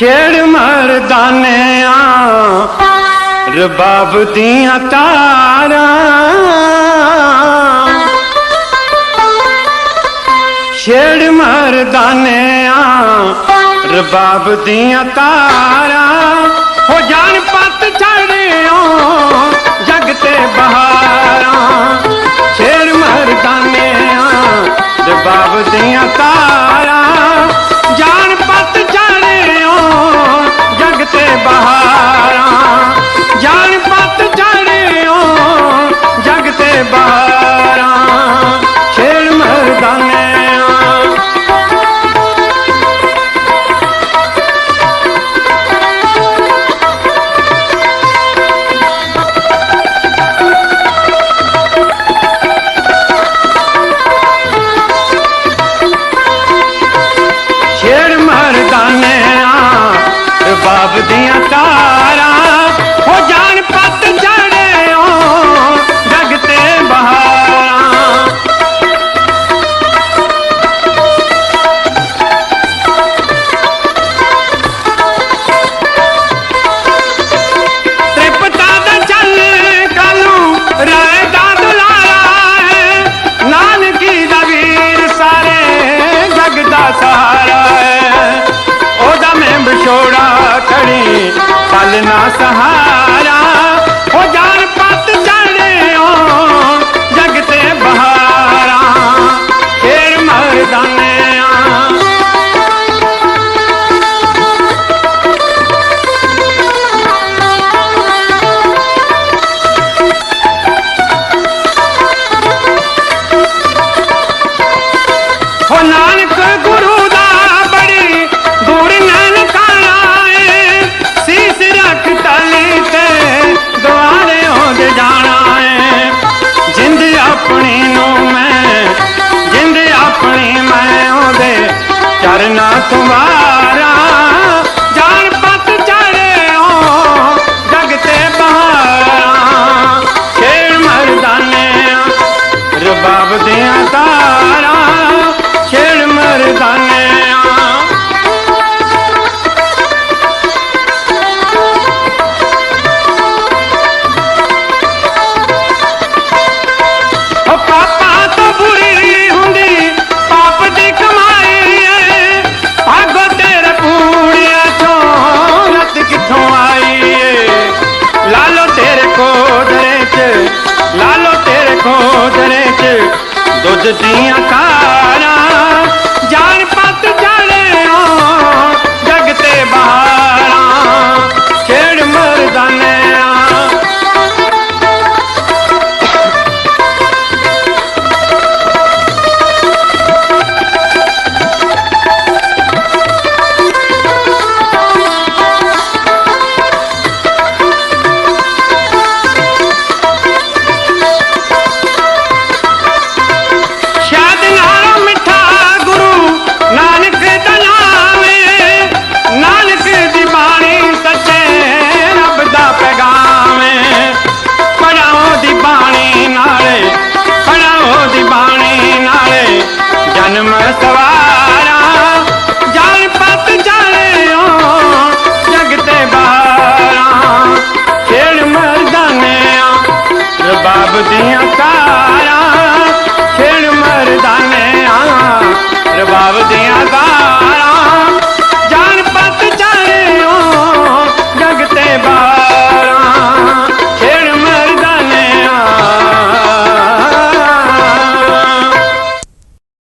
ਛੇੜ ਮਰਦਾਨਿਆਂ, ਰਬਾਬ ਦੀਆਂ ਤਾਰਾਂ। ਛੇੜ ਮਰਦਾਨਿਆਂ, ਰਬਾਬ ਦੀਆਂ ਤਾਰਾਂ। ਹੋ ਜਾਣ ਪੱਤ ਛੜਿਓ ਜਗ ਤੇ ਬਹਾਰਾਂ। ਛੇੜ ਮਰਦਾਨਿਆਂ, ਰਬਾਬ ਦੀਆਂ ਤਾਰਾਂ। बहा ਸਕਦਿਆਂ ਕਾ ना सहा 小凡 ਦੁੱਧ ਦੀਆਂ ਕਾਰਾਂ ਜਾਣ ਪਤ ਦੀਆਂ ਤਾਰਾਂ, ਛੇੜ ਮਰਦਾ ਨੇ ਆ ਰਬਾਬ ਦੀਆਂ ਤਾਰਾਂ। ਜਾਨ ਪਤ ਚੜਿਓ ਜਗ ਤੇ ਬਾਹਰ